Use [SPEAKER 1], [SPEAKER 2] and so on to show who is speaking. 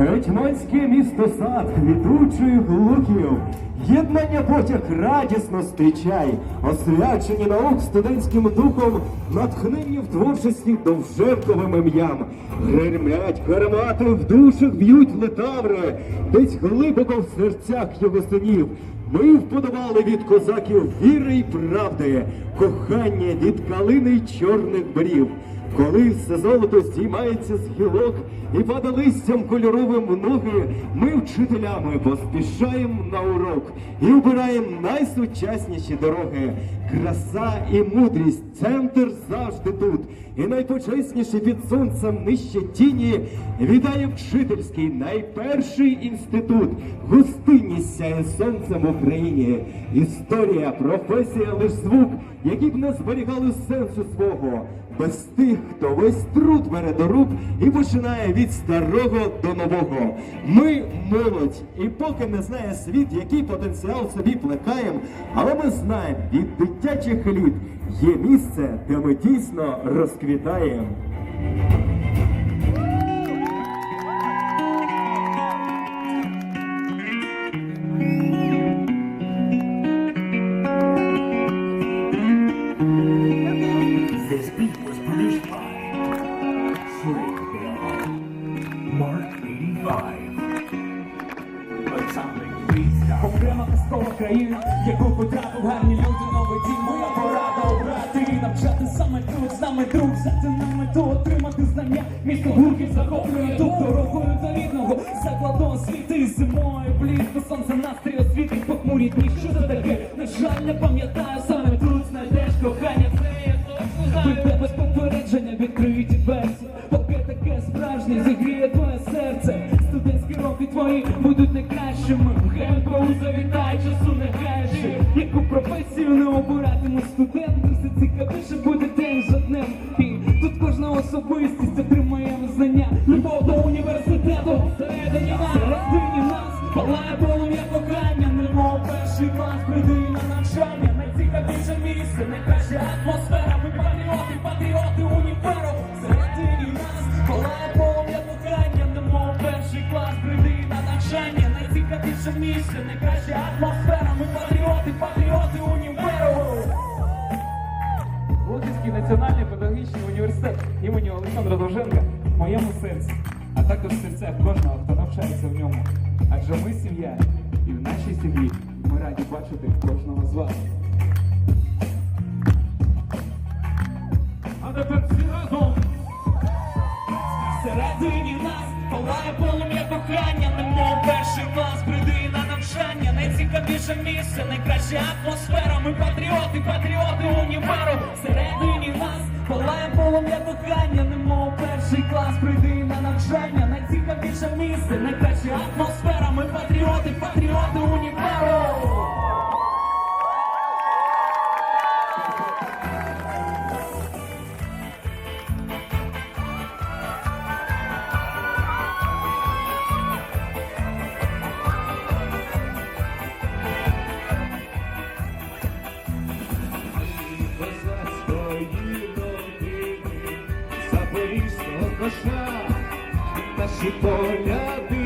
[SPEAKER 1] Гетьманське місто сад квітучих луків. Єднання потяг радісно зустрічай, освячені наук студентським духом, натхненні в творчості довженковим ім'ям. Гремлять гармати в душах б'ють летаври, десь глибоко в серцях його синів. Ми вподобали від козаків віри й правди, кохання від калини й чорних брів. Коли все золото здіймається з гілок і пада листям кольоровим в ноги, ми вчителями поспішаємо на урок і обираємо найсучасніші дороги. Краса і мудрість, центр завжди тут. І найпочесніше під сонцем нижче тіні вітає вчительський найперший інститут. Гостинність сяє сонцем в Україні. Історія, професія, лиш звук, які б не зберігали сенсу свого без тих, хто весь труд бере до рук і починає від старого до нового. Ми молодь, і поки не знає світ, який потенціал собі плекаєм, але ми знаємо, від дитячих літ є місце, де ми дійсно розквітаємо.
[SPEAKER 2] Окрема казкова країна, яку потрапив гарні люди, новий дім. Моя порада обрати і навчати саме тут, нами друг, взяти на мету, отримати знання. Місто гурків захоплює тут дорогою до рідного закладу освіти зимою близько сонце настрій освітить похмурі дні. Що це таке? На жаль, не пам'ятаю, саме тут знайдеш кохання. Це я точно. Тебе без попередження відкриті версії. Поки таке справжнє зігріє Яку професію не обиратиму студент, все цікавіше буде день за днем. І тут кожна особистість отримає знання. Любов до університету всередині нас, всередині нас палає полум'я кохання, немов перший клас, прийди на навчання. Найцікавіше місце, найкраща атмосфера. Ми патріоти, патріоти універу. Всередині нас палає полум'я кохання, немов перший клас, прийди на навчання. Найцікавіше місце, найкраща атмосфера. Ми патріоти, патріоти універу.
[SPEAKER 3] Луцький національний педагогічний університет імені Олександра Довженка в моєму серці, а також в серцях кожного, хто навчається в ньому. Адже ми сім'я, і в нашій сім'ї ми раді бачити кожного з вас. А тепер всі разом!
[SPEAKER 2] Всередині нас палає полум'я кохання, немов перший клас, прийди навчання, найцікавіше місце, найкраща атмосфера. Ми патріоти, патріоти універу. Всередині нас палає полум'я кохання, немов перший клас, прийди на навчання, найцікавіше місце, найкраща атмосфера.
[SPEAKER 4] Коша, наші поляди